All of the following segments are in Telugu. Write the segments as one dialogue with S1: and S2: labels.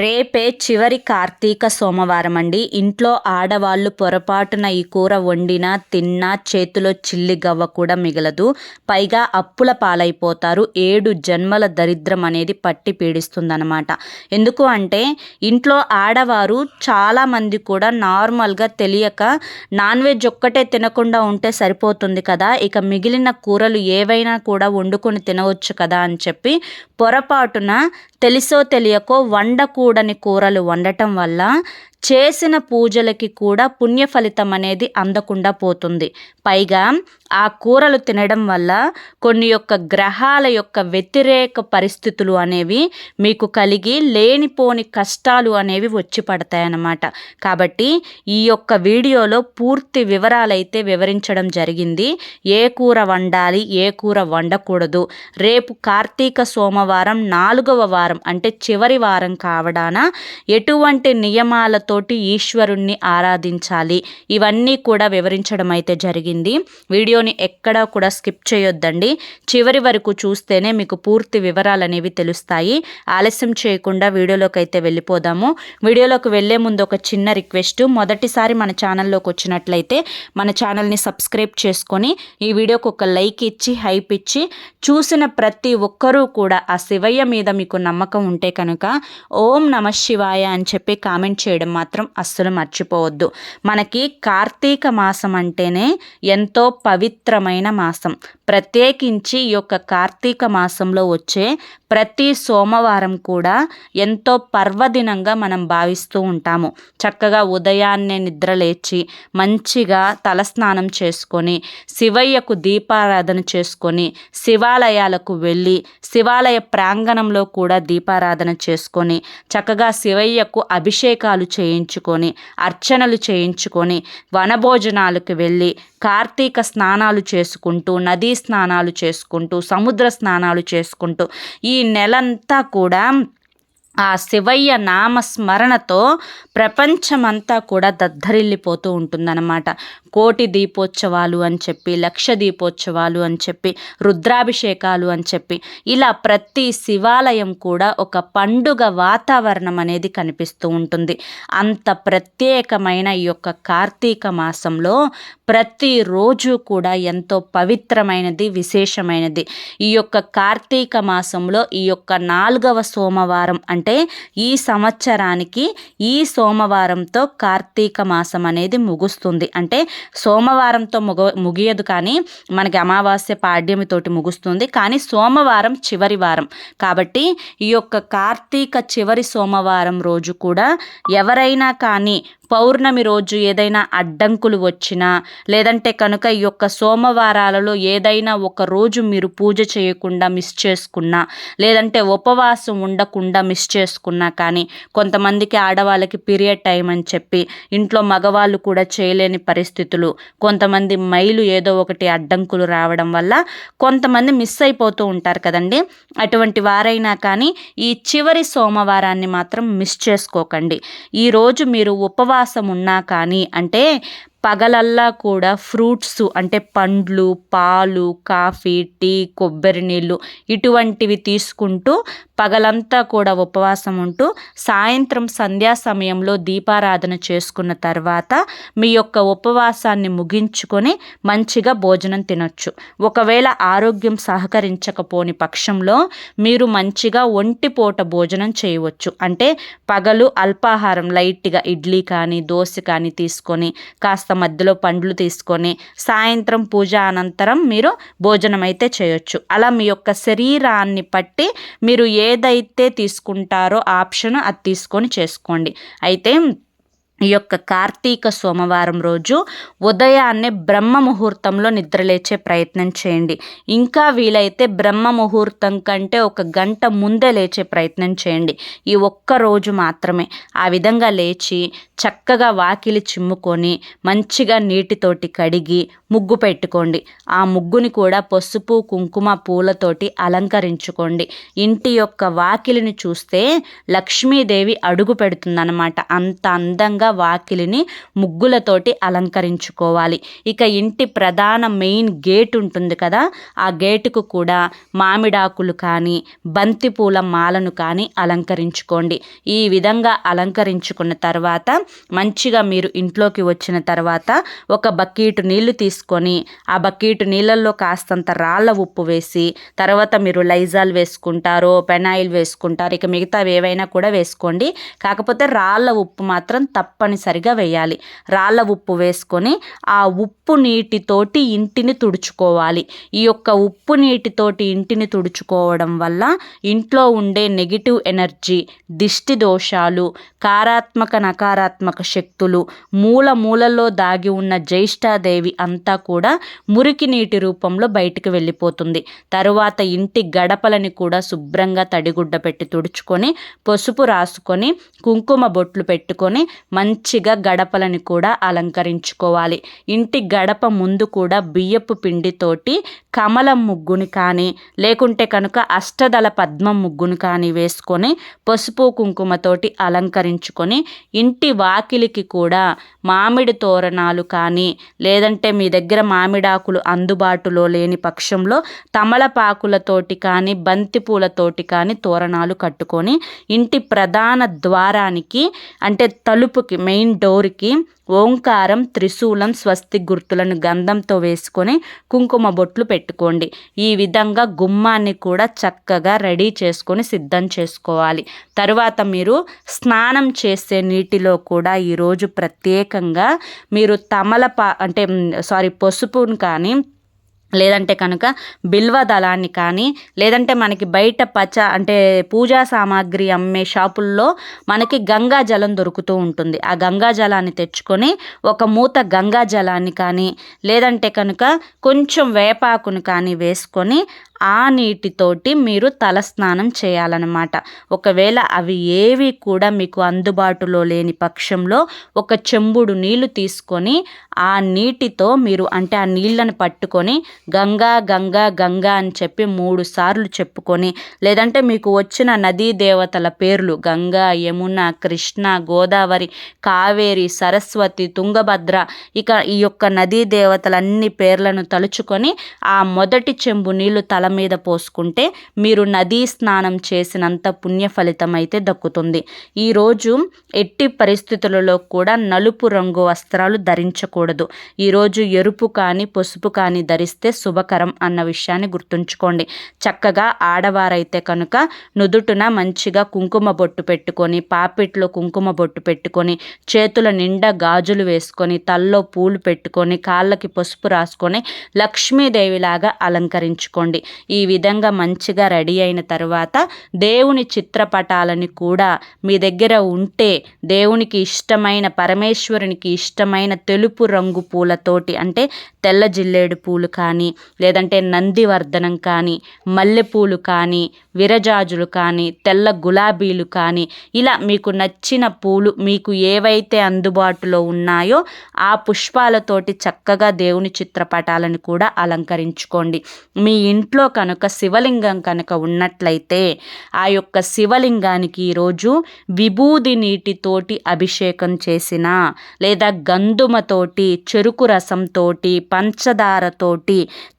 S1: రేపే చివరి కార్తీక సోమవారం అండి ఇంట్లో ఆడవాళ్ళు పొరపాటున ఈ కూర వండినా తిన్నా చేతిలో చిల్లి గవ్వ కూడా మిగలదు. పైగా అప్పుల పాలైపోతారు. ఏడు జన్మల దరిద్రం అనేది పట్టి పీడిస్తుందనమాట ఎందుకు అంటే ఇంట్లో ఆడవారు చాలామంది కూడా నార్మల్గా తెలియక నాన్ వెజ్ ఒక్కటే తినకుండా ఉంటే సరిపోతుంది కదా. ఇక మిగిలిన కూరలు ఏవైనా కూడా వండుకొని తినవచ్చు కదా అని చెప్పి పొరపాటున తెలిసో తెలియకో కూడని కూరలు వండటం వల్ల చేసిన పూజలకి కూడా పుణ్య ఫలితం అనేది అందకుండా పోతుంది. పైగా ఆ కూరలు తినడం వల్ల కొన్ని యొక్క గ్రహాల యొక్క వ్యతిరేక పరిస్థితులు అనేవి మీకు కలిగి లేనిపోని కష్టాలు అనేవి వచ్చి పడతాయన్నమాట. కాబట్టి ఈ యొక్క వీడియోలో పూర్తి వివరాలైతే వివరించడం జరిగింది. ఏ కూర వండాలి ఏ కూర వండకూడదు. రేపు కార్తీక సోమవారం నాలుగవ వారం అంటే చివరి వారం కావడాన ఎటువంటి నియమాలతో తోటి ఈశ్వరుణ్ణి ఆరాధించాలి. ఇవన్నీ కూడా వివరించడం అయితే జరిగింది. వీడియోని ఎక్కడా కూడా స్కిప్ చేయొద్దండి. చివరి వరకు చూస్తేనే మీకు పూర్తి వివరాలు అనేవి తెలుస్తాయి. ఆలస్యం చేయకుండా వీడియోలోకి అయితే వెళ్ళిపోదాము. వీడియోలోకి వెళ్ళే ముందు ఒక చిన్న రిక్వెస్ట్. మొదటిసారి మన ఛానల్లోకి వచ్చినట్లయితే మన ఛానల్ని సబ్స్క్రైబ్ చేసుకొని ఈ వీడియోకి ఒక లైక్ ఇచ్చి హైప్ ఇచ్చి చూసిన ప్రతి ఒక్కరూ కూడా ఆ శివయ్య మీద మీకు నమ్మకం ఉంటే కనుక ఓం నమ శివాయ అని చెప్పి కామెంట్ చేయడం మాత్రం అస్సలు మర్చిపోవద్దు. మనకి కార్తీక మాసం అంటేనే ఎంతో పవిత్రమైన మాసం. ప్రత్యేకించి ఈ యొక్క కార్తీక మాసంలో వచ్చే ప్రతి సోమవారం కూడా ఎంతో పర్వదినంగా మనం భావిస్తూ ఉంటాము. చక్కగా ఉదయాన్నే నిద్ర లేచి మంచిగా తలస్నానం చేసుకొని శివయ్యకు దీపారాధన చేసుకొని శివాలయాలకు వెళ్ళి శివాలయ ప్రాంగణంలో కూడా దీపారాధన చేసుకొని చక్కగా శివయ్యకు అభిషేకాలు చేయించుకొని అర్చనలు చేయించుకొని వనభోజనాలకు వెళ్ళి కార్తీక స్నానాలు చేసుకుంటూ నదీ స్నానాలు చేసుకుంటూ సముద్ర స్నానాలు చేసుకుంటూ ఈ నెలంతా కూడా ఆ శివయ్య నామస్మరణతో ప్రపంచమంతా కూడా దద్దరిల్లిపోతూ ఉంటుందన్నమాట. కోటి దీపోత్సవాలు అని చెప్పి లక్ష దీపోత్సవాలు అని చెప్పి రుద్రాభిషేకాలు అని చెప్పి ఇలా ప్రతి శివాలయం కూడా ఒక పండుగ వాతావరణం అనేది కనిపిస్తూ ఉంటుంది. అంత ప్రత్యేకమైన ఈ యొక్క కార్తీక మాసంలో ప్రతిరోజు కూడా ఎంతో పవిత్రమైనది విశేషమైనది. ఈ యొక్క కార్తీక మాసంలో ఈ యొక్క నాలుగవ సోమవారం అంటే అంటే ఈ సంవత్సరానికి ఈ సోమవారంతో కార్తీక మాసం అనేది ముగుస్తుంది. అంటే సోమవారంతో ముగ ముగియదు కానీ మనకి అమావాస్య పాడ్యమితోటి ముగుస్తుంది. కానీ సోమవారం చివరి వారం. కాబట్టి ఈ యొక్క కార్తీక చివరి సోమవారం రోజు కూడా ఎవరైనా కానీ పౌర్ణమి రోజు ఏదైనా అడ్డంకులు వచ్చినా లేదంటే కనుక ఈ యొక్క సోమవారాలలో ఏదైనా ఒక రోజు మీరు పూజ చేయకుండా మిస్ చేసుకున్నా లేదంటే ఉపవాసం ఉండకుండా మిస్ చేసుకున్నా కానీ కొంతమందికి ఆడవాళ్ళకి పీరియడ్ టైం అని చెప్పి ఇంట్లో మగవాళ్ళు కూడా చేయలేని పరిస్థితులు కొంతమంది మైలు ఏదో ఒకటి అడ్డంకులు రావడం వల్ల కొంతమంది మిస్ అయిపోతూ ఉంటారు కదండి. అటువంటి వారైనా కానీ ఈ చివరి సోమవారాన్ని మాత్రం మిస్ చేసుకోకండి. ఈరోజు మీరు ఉపవాసం ఉపవాసం ఉన్నా కానీ అంటే పగలల్లా కూడా ఫ్రూట్స్ అంటే పండ్లు పాలు కాఫీ టీ కొబ్బరి నీళ్ళు ఇటువంటివి తీసుకుంటూ పగలంతా కూడా ఉపవాసం ఉంటూ సాయంత్రం సంధ్యా సమయంలో దీపారాధన చేసుకున్న తర్వాత మీ యొక్క ఉపవాసాన్ని ముగించుకొని మంచిగా భోజనం తినొచ్చు. ఒకవేళ ఆరోగ్యం సహకరించకపోని పక్షంలో మీరు మంచిగా ఒంటిపూట భోజనం చేయవచ్చు. అంటే పగలు అల్పాహారం లైట్గా ఇడ్లీ కానీ దోశ కానీ తీసుకొని కాస్త మధ్యలో పండ్లు తీసుకొని సాయంత్రం పూజ అనంతరం మీరు భోజనం అయితే చేయొచ్చు. అలా మీ యొక్క శరీరాన్ని బట్టి మీరు ఏదైతే తీసుకుంటారో ఆప్షన్ అది తీసుకొని చేసుకోండి. అయితే ఈ యొక్క కార్తీక సోమవారం రోజు ఉదయాన్నే బ్రహ్మ ముహూర్తంలో నిద్రలేచే ప్రయత్నం చేయండి. ఇంకా వీలైతే బ్రహ్మ ముహూర్తం కంటే ఒక గంట ముందే లేచే ప్రయత్నం చేయండి. ఈ ఒక్క రోజు మాత్రమే. ఆ విధంగా లేచి చక్కగా వాకిలి చిమ్ముకొని మంచిగా నీటితోటి కడిగి ముగ్గు పెట్టుకోండి. ఆ ముగ్గుని కూడా పసుపు కుంకుమ పూలతోటి అలంకరించుకోండి. ఇంటి యొక్క వాకిలిని చూస్తే లక్ష్మీదేవి అడుగు పెడుతుందన్నమాట. అంత అందంగా విధంగా వాకిలిని ముగ్గులతోటి అలంకరించుకోవాలి. ఇక ఇంటి ప్రధాన మెయిన్ గేట్ ఉంటుంది కదా ఆ గేటుకు కూడా మామిడాకులు కానీ బంతిపూల మాలను కానీ అలంకరించుకోండి. ఈ విధంగా అలంకరించుకున్న తర్వాత మంచిగా మీరు ఇంట్లోకి వచ్చిన తర్వాత ఒక బకెట్ నీళ్ళు తీసుకొని ఆ బకెట్ నీళ్ళల్లో కాస్తంత రాళ్ళ ఉప్పు వేసి తర్వాత మీరు లైజాల్ వేసుకుంటారో పెనాయిల్ వేసుకుంటారు ఇక మిగతా ఏవైనా కూడా వేసుకోండి. కాకపోతే రాళ్ళ ఉప్పు మాత్రం తప్ప తప్పనిసరిగా వేయాలి. రాళ్ళ ఉప్పు వేసుకొని ఆ ఉప్పు నీటితోటి ఇంటిని తుడుచుకోవాలి. ఈ యొక్క ఉప్పు నీటితోటి ఇంటిని తుడుచుకోవడం వల్ల ఇంట్లో ఉండే నెగిటివ్ ఎనర్జీ దిష్టి దోషాలు కారాత్మక నకారాత్మక శక్తులు మూల మూలలో దాగి ఉన్న జ్యేష్ఠాదేవి అంతా కూడా మురికి నీటి రూపంలో బయటికి వెళ్ళిపోతుంది. తరువాత ఇంటి గడపలని కూడా శుభ్రంగా తడిగుడ్డ పెట్టి తుడుచుకొని పసుపు రాసుకొని కుంకుమ బొట్లు పెట్టుకొని మంచిగా గడపలని కూడా అలంకరించుకోవాలి. ఇంటి గడప ముందు కూడా బియ్యపు పిండితోటి కమలం ముగ్గుని కానీ లేకుంటే కనుక అష్టదళ పద్మం ముగ్గును కానీ వేసుకొని పసుపు కుంకుమతోటి అలంకరించుకొని ఇంటి వాకిలికి కూడా మామిడి తోరణాలు కానీ లేదంటే మీ దగ్గర మామిడాకులు అందుబాటులో లేని పక్షంలో తమలపాకులతోటి కానీ బంతిపూలతోటి కానీ తోరణాలు కట్టుకొని ఇంటి ప్రధాన ద్వారానికి అంటే తలుపుకి మెయిన్ డోర్కి ఓంకారం త్రిశూలం స్వస్తి గుర్తులను గంధంతో వేసుకొని కుంకుమ బొట్లు పెట్టుకోండి. ఈ విధంగా గుమ్మాన్ని కూడా చక్కగా రెడీ చేసుకొని సిద్ధం చేసుకోవాలి. తరువాత మీరు స్నానం చేసే నీటిలో కూడా ఈరోజు ప్రత్యేకంగా మీరు తమలపా అంటే సారీ పసుపును కానీ లేదంటే కనుక బిల్వ దళాన్ని కానీ లేదంటే మనకి బయట పచ్చ అంటే పూజా సామాగ్రి అమ్మే షాపుల్లో మనకి గంగా జలం దొరుకుతూ ఉంటుంది. ఆ గంగా జలాన్ని తెచ్చుకొని ఒక మూత గంగా జలాన్ని కానీ లేదంటే కనుక కొంచెం వేపాకును కానీ వేసుకొని ఆ నీటితోటి మీరు తలస్నానం చేయాలన్నమాట. ఒకవేళ అవి ఏవి కూడా మీకు అందుబాటులో లేని పక్షంలో ఒక చెంబుడు నీళ్ళు తీసుకొని ఆ నీటితో మీరు అంటే ఆ నీళ్ళని పట్టుకొని గంగా గంగా గంగా అని చెప్పి మూడు సార్లు చెప్పుకొని లేదంటే మీకు వచ్చిన నదీ దేవతల పేర్లు గంగా యమున కృష్ణ గోదావరి కావేరి సరస్వతి తుంగభద్ర ఇక ఈ యొక్క నదీ దేవతలన్నీ పేర్లను తలుచుకొని ఆ మొదటి చెంబు నీళ్ళు తల మీద పోసుకుంటే మీరు నదీ స్నానం చేసినంత పుణ్య ఫలితం అయితే దక్కుతుంది ఈరోజు ఎట్టి పరిస్థితులలో కూడా నలుపు రంగు వస్త్రాలు ధరించకూడదు. ఈరోజు ఎరుపు కానీ పసుపు కానీ ధరిస్తే శుభకరం అన్న విషయాన్ని గుర్తుంచుకోండి. చక్కగా ఆడవారైతే కనుక నుదుటున మంచిగా కుంకుమ బొట్టు పెట్టుకొని పాపిట్లో కుంకుమ బొట్టు పెట్టుకొని చేతుల నిండా గాజులు వేసుకొని తల్లో పూలు పెట్టుకొని కాళ్ళకి పసుపు రాసుకొని లక్ష్మీదేవిలాగా అలంకరించుకోండి. ఈ విధంగా మంచిగా రెడీ అయిన తర్వాత దేవుని చిత్రపటాలని కూడా మీ దగ్గర ఉంటే దేవునికి ఇష్టమైన పరమేశ్వరునికి ఇష్టమైన తెలుపు రంగు పూలతోటి అంటే తెల్ల జిల్లేడు పూలు కానీ లేదంటే నందివర్ధనం కానీ మల్లెపూలు కానీ విరజాజులు కానీ తెల్ల గులాబీలు కానీ ఇలా మీకు నచ్చిన పూలు మీకు ఏవైతే అందుబాటులో ఉన్నాయో ఆ పుష్పాలతోటి చక్కగా దేవుని చిత్రపటాలను కూడా అలంకరించుకోండి. మీ ఇంట్లో కనుక శివలింగం కనుక ఉన్నట్లయితే ఆ యొక్క శివలింగానికి ఈరోజు విభూది నీటితోటి అభిషేకం చేసిన లేదా గంధుమతోటి చెరుకు రసంతోటి పంచదారతోటి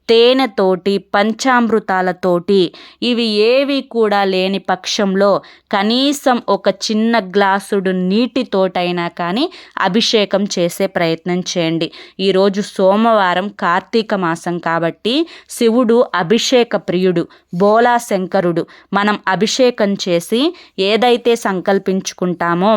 S1: తేనెతోటి పంచామృతాలతోటి ఇవి ఏవి కూడా లేని పక్షంలో కనీసం ఒక చిన్న గ్లాసుడు నీటితోటైనా కానీ అభిషేకం చేసే ప్రయత్నం చేయండి. ఈరోజు సోమవారం కార్తీక మాసం కాబట్టి శివుడు అభిషేక ప్రియుడు బోలా శంకరుడు. మనం అభిషేకం చేసి ఏదైతే సంకల్పించుకుంటామో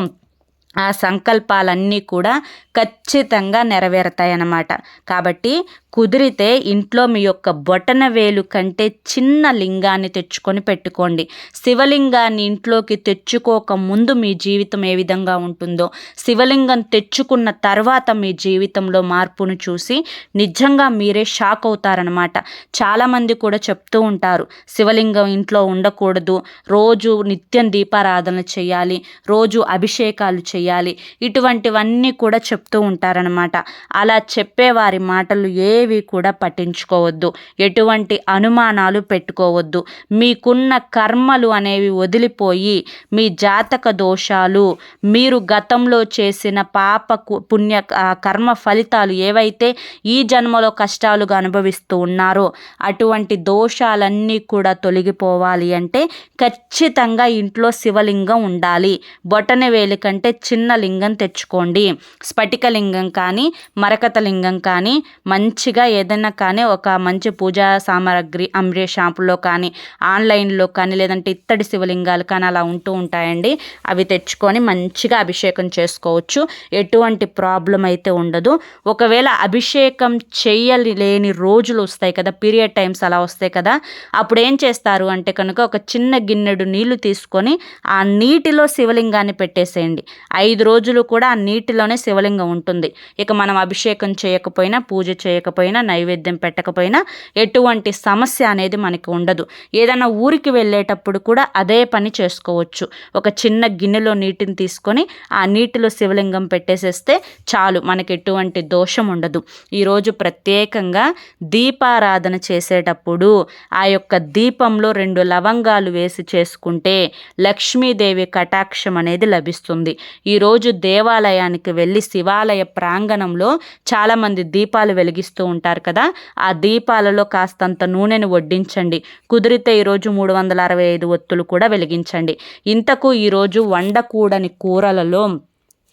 S1: ఆ సంకల్పాలన్నీ కూడా ఖచ్చితంగా నెరవేరుతాయి అన్నమాట కాబట్టి కుదిరితే ఇంట్లో మీ యొక్క బొటన వేలు కంటే చిన్న లింగాన్ని తెచ్చుకొని పెట్టుకోండి. శివలింగాన్ని ఇంట్లోకి తెచ్చుకోక ముందు మీ జీవితం ఏ విధంగా ఉంటుందో శివలింగం తెచ్చుకున్న తర్వాత మీ జీవితంలో మార్పును చూసి నిజంగా మీరే షాక్ అవుతారనమాట చాలామంది కూడా చెప్తూ ఉంటారు శివలింగం ఇంట్లో ఉండకూడదు రోజు నిత్యం దీపారాధన చేయాలి రోజు అభిషేకాలు చేయాలి ఇటువంటివన్నీ కూడా చెప్తూ ఉంటారనమాట అలా చెప్పే వారి మాటలు ఏ ఏవి కూడా పట్టించుకోవద్దు. ఎటువంటి అనుమానాలు పెట్టుకోవద్దు. మీకున్న కర్మలు అనేవి వదిలిపోయి మీ జాతక దోషాలు మీరు గతంలో చేసిన పాప పుణ్య కర్మ ఫలితాలు ఏవైతే ఈ జన్మలో కష్టాలుగా అనుభవిస్తూ ఉన్నారో అటువంటి దోషాలన్నీ కూడా తొలగిపోవాలి అంటే ఖచ్చితంగా ఇంట్లో శివలింగం ఉండాలి. బొటనవేలు కంటే చిన్న లింగం తెచ్చుకోండి. స్ఫటిక లింగం కానీ మరకత లింగం కానీ మంచి మంచిగా ఏదైనా కానీ ఒక మంచి పూజా సామాగ్రి అమ్రే షాపులో కానీ ఆన్లైన్లో కానీ లేదంటే ఇత్తడి శివలింగాలు కానీ అలా ఉంటూ ఉంటాయండి. అవి తెచ్చుకొని మంచిగా అభిషేకం చేసుకోవచ్చు. ఎటువంటి ప్రాబ్లం అయితే ఉండదు. ఒకవేళ అభిషేకం చేయలేని రోజులు వస్తాయి కదా పీరియడ్ టైమ్స్ అలా వస్తాయి కదా అప్పుడు ఏం చేస్తారు అంటే కనుక ఒక చిన్న గిన్నెడు నీళ్ళు తీసుకొని ఆ నీటిలో శివలింగాన్ని పెట్టేసేయండి. ఐదు రోజులు కూడా ఆ నీటిలోనే శివలింగం ఉంటుంది. ఇక మనం అభిషేకం చేయకపోయినా పూజ చేయకపోయినా నైవేద్యం పెట్టకపోయినా ఎటువంటి సమస్య అనేది మనకి ఉండదు. ఏదైనా ఊరికి వెళ్ళేటప్పుడు కూడా అదే పని చేసుకోవచ్చు. ఒక చిన్న గిన్నెలో నీటిని తీసుకొని ఆ నీటిలో శివలింగం పెట్టేసేస్తే చాలు మనకి ఎటువంటి దోషం ఉండదు. ఈరోజు ప్రత్యేకంగా దీపారాధన చేసేటప్పుడు ఆ యొక్క దీపంలో రెండు లవంగాలు వేసి చేసుకుంటే లక్ష్మీదేవి కటాక్షం అనేది లభిస్తుంది. ఈరోజు దేవాలయానికి వెళ్ళి శివాలయ ప్రాంగణంలో చాలామంది దీపాలు వెలిగిస్తూ ఉంటారు కదా ఆ దీపాలలో కాస్తంత నూనెను వడ్డించండి. కుదిరితే ఈరోజు మూడు వందల అరవై ఐదు ఒత్తులు కూడా వెలిగించండి. ఇంతకు ఈరోజు వండకూడని కూరలలో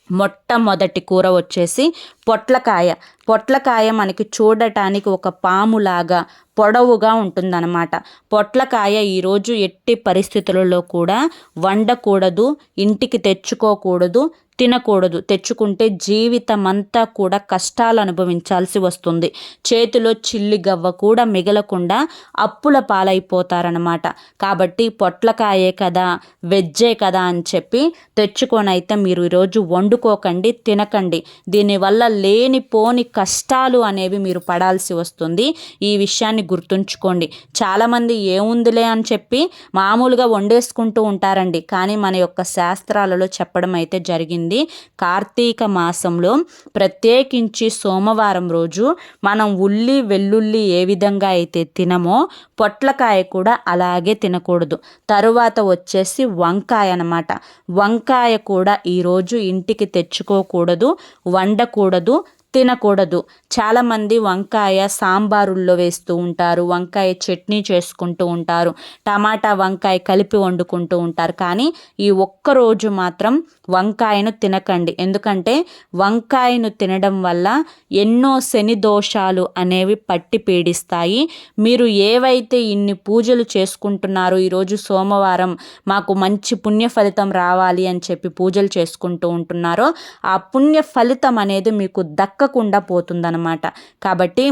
S1: మొట్టమొదటి కూర వచ్చేసి పొట్లకాయ. పొట్లకాయ మనకి చూడటానికి ఒక పాములాగా పొడవుగా ఉంటుందన్నమాట. పొట్లకాయ ఈరోజు ఎట్టి పరిస్థితులలో కూడా వండకూడదు ఇంటికి తెచ్చుకోకూడదు తినకూడదు. తెచ్చుకుంటే జీవితం అంతా కూడా కష్టాలు అనుభవించాల్సి వస్తుంది. చేతిలో చిల్లి గవ్వ కూడా మిగలకుండా అప్పుల పాలైపోతారనమాట కాబట్టి పొట్లకాయే కదా వెజ్జే కదా అని చెప్పి తెచ్చుకొనైతే మీరు ఈరోజు వండుకోకండి తినకండి. దీనివల్ల లేనిపోని కష్టాలు అనేవి మీరు పడాల్సి వస్తుంది. ఈ విషయాన్ని గుర్తుంచుకోండి. చాలామంది ఏముందిలే అని చెప్పి మామూలుగా వండేసుకుంటూ ఉంటారండి. కానీ మన యొక్క శాస్త్రాలలో చెప్పడం అయితే జరిగింది. జరిగింది. కార్తీక మాసంలో ప్రత్యేకించి సోమవారం రోజు మనం ఉల్లి వెల్లుల్లి ఏ విధంగా అయితే తినమో పొట్లకాయ కూడా అలాగే తినకూడదు. తరువాత వచ్చేసి వంకాయ అనమాట వంకాయ కూడా ఈరోజు ఇంటికి తెచ్చుకోకూడదు వండకూడదు తినకూడదు. చాలామంది వంకాయ సాంబారుల్లో వేస్తూ ఉంటారు వంకాయ చట్నీ చేసుకుంటూ ఉంటారు టమాటా వంకాయ కలిపి వండుకుంటూ ఉంటారు. కానీ ఈ ఒక్కరోజు మాత్రం వంకాయను తినకండి. ఎందుకంటే వంకాయను తినడం వల్ల ఎన్నో శని దోషాలు అనేవి పట్టి పీడిస్తాయి. మీరు ఏవైతే ఇన్ని పూజలు చేసుకుంటున్నారో ఈరోజు సోమవారం మాకు మంచి పుణ్య ఫలితం రావాలి అని చెప్పి పూజలు చేసుకుంటూ ఉంటున్నారో ఆ పుణ్య ఫలితం అనేది మీకు దక్కకుండా పోతుందన్నమాట. కాబట్టి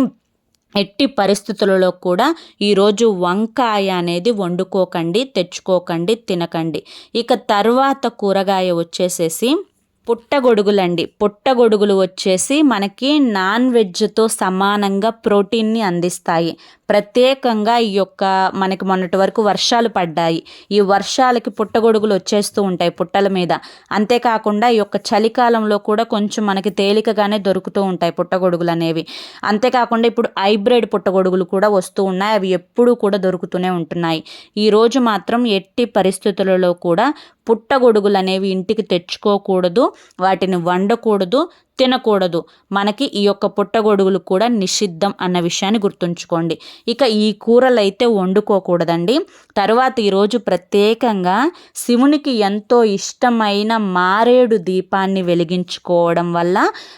S1: ఎట్టి పరిస్థితులలో కూడా ఈరోజు వంకాయ అనేది వండుకోకండి తెచ్చుకోకండి తినకండి. ఇక తర్వాత కూరగాయ వచ్చేసేసి పుట్టగొడుగులండి. పుట్టగొడుగులు వచ్చేసి మనకి నాన్ వెజ్తో సమానంగా ప్రోటీన్ని అందిస్తాయి. ప్రత్యేకంగా ఈ యొక్క మనకి మొన్నటి వరకు వర్షాలు పడ్డాయి. ఈ వర్షాలకి పుట్టగొడుగులు వచ్చేస్తూ ఉంటాయి పుట్టల మీద. అంతేకాకుండా ఈ యొక్క చలికాలంలో కూడా కొంచెం మనకి తేలికగానే దొరుకుతూ ఉంటాయి పుట్టగొడుగులు అనేవి. అంతేకాకుండా ఇప్పుడు హైబ్రిడ్ పుట్టగొడుగులు కూడా వస్తూ ఉన్నాయి. అవి ఎప్పుడూ కూడా దొరుకుతూనే ఉంటున్నాయి. ఈరోజు మాత్రం ఎట్టి పరిస్థితులలో కూడా పుట్టగొడుగులు అనేవి ఇంటికి తెచ్చుకోకూడదు. వాటిని వండకూడదు. తినకూడదు. మనకి ఈ యొక్క పుట్టగొడుగులు కూడా నిషిద్ధం అన్న విషయాన్ని గుర్తుంచుకోండి. ఇక ఈ కూరలు అయితే వండుకోకూడదండి. తర్వాత ఈరోజు ప్రత్యేకంగా శివునికి ఎంతో ఇష్టమైన మారేడు దీపాన్ని వెలిగించుకోవడం వల్ల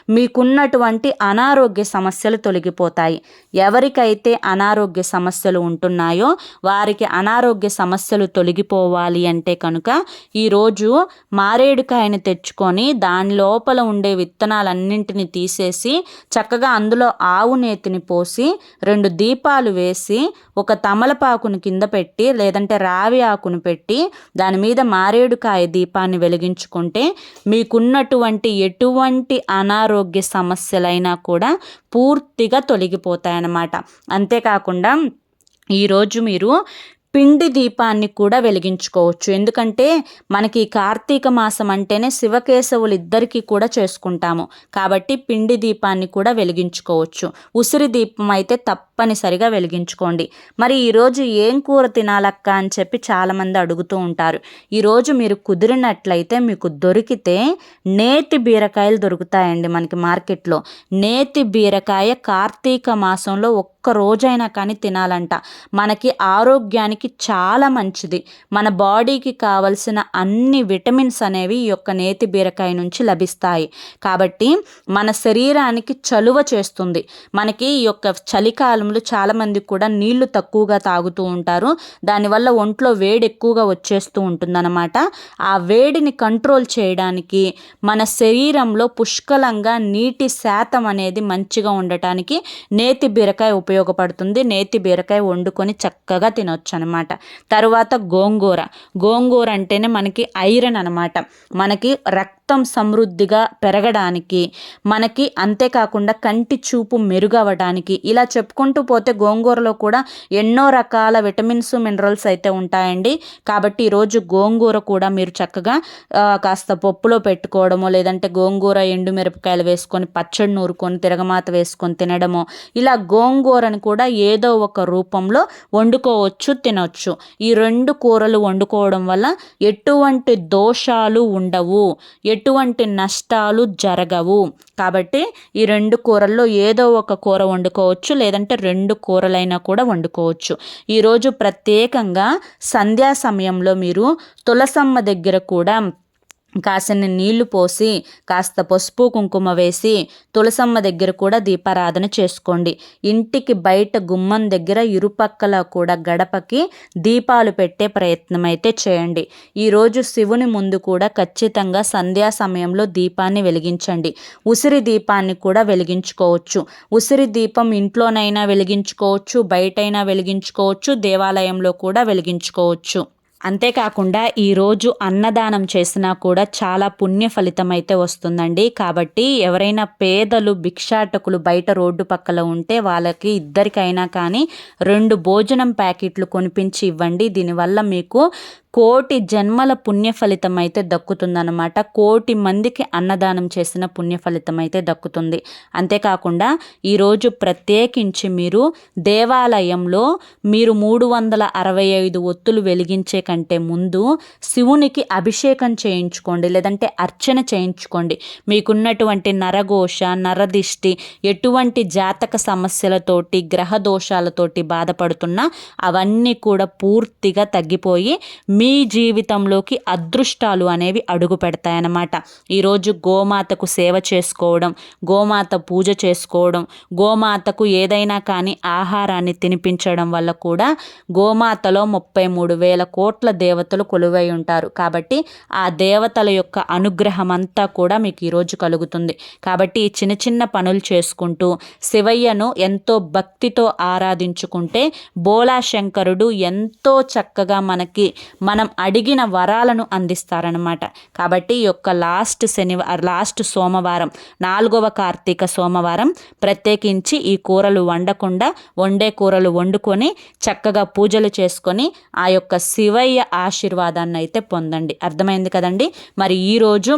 S1: మీకున్నటువంటి అనారోగ్య సమస్యలు తొలగిపోతాయి. ఎవరికైతే అనారోగ్య సమస్యలు ఉంటున్నాయో వారికి అనారోగ్య సమస్యలు తొలగిపోవాలి అంటే కనుక ఈరోజు మారేడుకాయని తెచ్చుకొని దాని లోపల ఉండే విత్తనాలు దీపాలన్నింటిని తీసేసి చక్కగా అందులో ఆవు నేతిని పోసి రెండు దీపాలు వేసి ఒక తమలపాకును కింద పెట్టి లేదంటే రావి ఆకును పెట్టి దాని మీద మారేడుకాయ దీపాన్ని వెలిగించుకుంటే మీకున్నటువంటి ఎటువంటి అనారోగ్య సమస్యలైనా కూడా పూర్తిగా తొలగిపోతాయన్నమాట. అంతేకాకుండా ఈరోజు మీరు పిండి దీపాన్ని కూడా వెలిగించుకోవచ్చు. ఎందుకంటే మనకి కార్తీక మాసం అంటేనే శివకేశవులు ఇద్దరికీ కూడా చేసుకుంటాము. కాబట్టి పిండి దీపాన్ని కూడా వెలిగించుకోవచ్చు. ఉసిరి దీపం అయితే తప్పనిసరిగా వెలిగించుకోండి. మరి ఈరోజు ఏం కూర తినాలక్క అని చెప్పి చాలామంది అడుగుతూ ఉంటారు. ఈరోజు మీరు కుదిరినట్లయితే మీకు దొరికితే నేతి బీరకాయలు దొరుకుతాయండి మనకి మార్కెట్లో. నేతి బీరకాయ కార్తీక మాసంలో ఒక్క రోజైనా కానీ తినాలంట. మనకి ఆరోగ్యానికి చాలా మంచిది. మన బాడీకి కావలసిన అన్ని విటమిన్స్ అనేవి ఈ యొక్క నేతి బీరకాయ నుంచి లభిస్తాయి. కాబట్టి మన శరీరానికి చలువ చేస్తుంది. మనకి ఈ యొక్క చలికాలంలో చాలామంది కూడా నీళ్ళు తక్కువగా తాగుతూ ఉంటారు. దానివల్ల ఒంట్లో వేడి ఎక్కువగా వచ్చేస్తూ ఉంటుందన్నమాట. ఆ వేడిని కంట్రోల్ చేయడానికి మన శరీరంలో పుష్కలంగా నీటి శాతం అనేది మంచిగా ఉండటానికి నేతి బీరకాయ ఉపయోగపడుతుంది. నేతి బీరకాయ వండుకొని చక్కగా తినొచ్చు అనమాట తరువాత గోంగూర. గోంగూర అంటేనే మనకి ఐరన్ అనమాట. మనకి రక్తం సమృద్ధిగా పెరగడానికి మనకి అంతేకాకుండా కంటి చూపు మెరుగవడానికి ఇలా చెప్పుకుంటూ పోతే గోంగూరలో కూడా ఎన్నో రకాల విటమిన్స్ మినరల్స్ అయితే ఉంటాయండి. కాబట్టి ఈరోజు గోంగూర కూడా మీరు చక్కగా కాస్త పప్పులో పెట్టుకోవడమో లేదంటే గోంగూర ఎండు మిరపకాయలు వేసుకొని పచ్చడి నూరుకొని తిరగమాత వేసుకొని తినడమో ఇలా గోంగూర కూరని కూడా ఏదో ఒక రూపంలో వండుకోవచ్చు తినొచ్చు. ఈ రెండు కూరలు వండుకోవడం వల్ల ఎటువంటి దోషాలు ఉండవు ఎటువంటి నష్టాలు జరగవు. కాబట్టి ఈ రెండు కూరల్లో ఏదో ఒక కూర వండుకోవచ్చు లేదంటే రెండు కూరలైనా కూడా వండుకోవచ్చు. ఈరోజు ప్రత్యేకంగా సంధ్యా సమయంలో మీరు తులసమ్మ దగ్గర కూడా కాసిన నీళ్ళు పోసి కాస్త పసుపు కుంకుమ వేసి తులసమ్మ దగ్గర కూడా దీపారాధన చేసుకోండి. ఇంటికి బయట గుమ్మం దగ్గర ఇరుపక్కల కూడా గడపకి దీపాలు పెట్టే ప్రయత్నం అయితే చేయండి ఈరోజు శివుని ముందు కూడా ఖచ్చితంగా సంధ్యా సమయంలో దీపాన్ని వెలిగించండి. ఉసిరి దీపాన్ని కూడా వెలిగించుకోవచ్చు. ఉసిరి దీపం ఇంట్లోనైనా వెలిగించుకోవచ్చు బయటైనా వెలిగించుకోవచ్చు దేవాలయంలో కూడా వెలిగించుకోవచ్చు. అంతేకాకుండా ఈరోజు అన్నదానం చేసినా కూడా చాలా పుణ్య ఫలితం అయితే వస్తుందండి. కాబట్టి ఎవరైనా పేదలు భిక్షాటకులు బయట రోడ్డు పక్కల ఉంటే వాళ్ళకి ఇద్దరికైనా కానీ రెండు భోజనం ప్యాకెట్లు కొనిపించి ఇవ్వండి. దీనివల్ల మీకు కోటి జన్మల పుణ్య ఫలితం అయితే దక్కుతుందన్నమాట. కోటి మందికి అన్నదానం చేసిన పుణ్య ఫలితం అయితే దక్కుతుంది. అంతేకాకుండా ఈరోజు ప్రత్యేకించి మీరు దేవాలయంలో మీరు మూడు వందల అరవై ఐదు ఒత్తులు వెలిగించే కంటే ముందు శివునికి అభిషేకం చేయించుకోండి లేదంటే అర్చన చేయించుకోండి. మీకున్నటువంటి నరఘోష నరదిష్టి ఎటువంటి జాతక సమస్యలతోటి గ్రహ దోషాలతోటి బాధపడుతున్నా అవన్నీ కూడా పూర్తిగా తగ్గిపోయి మీ మీ జీవితంలోకి అదృష్టాలు అనేవి అడుగు పెడతాయన్నమాట. ఈరోజు గోమాతకు సేవ చేసుకోవడం గోమాత పూజ చేసుకోవడం గోమాతకు ఏదైనా కానీ ఆహారాన్ని తినిపించడం వల్ల కూడా గోమాతలో ముప్పై మూడు వేల కోట్ల దేవతలు కొలువై ఉంటారు. కాబట్టి ఆ దేవతల యొక్క అనుగ్రహం అంతా కూడా మీకు ఈరోజు కలుగుతుంది. కాబట్టి ఈ చిన్న చిన్న పనులు చేసుకుంటూ శివయ్యను ఎంతో భక్తితో ఆరాధించుకుంటే బోలా శంకరుడు ఎంతో చక్కగా మనకి మన మనం అడిగిన వరాలను అందిస్తారనమాట కాబట్టి ఈ యొక్క లాస్ట్ శనివారం లాస్ట్ సోమవారం నాలుగవ కార్తీక సోమవారం ప్రత్యేకించి ఈ కూరలు వండకుండా వండే కూరలు వండుకొని చక్కగా పూజలు చేసుకొని ఆ యొక్క శివయ్య ఆశీర్వాదాన్ని అయితే పొందండి. అర్థమైంది కదండి? మరి ఈరోజు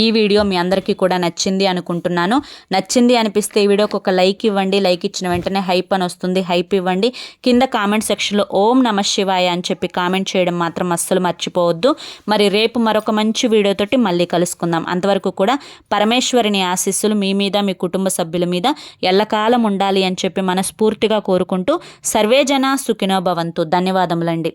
S1: ఈ వీడియో మీ అందరికీ కూడా నచ్చింది అనుకుంటున్నాను. నచ్చింది అనిపిస్తే ఈ వీడియోకి ఒక లైక్ ఇవ్వండి. లైక్ ఇచ్చిన వెంటనే హైప్ అని వస్తుంది. హైప్ ఇవ్వండి. కింద కామెంట్ సెక్షన్లో ఓం నమ శివాయ అని చెప్పి కామెంట్ చేయడం మాత్రం అస్సలు మర్చిపోవద్దు. మరి రేపు మరొక మంచి వీడియోతోటి మళ్ళీ కలుసుకుందాం. అంతవరకు కూడా పరమేశ్వరిని ఆశీస్సులు మీ మీద మీ కుటుంబ సభ్యుల మీద ఎల్లకాలం ఉండాలి అని చెప్పి మనస్ఫూర్తిగా కోరుకుంటూ సర్వేజన సుఖినో భవంతు. ధన్యవాదములండి.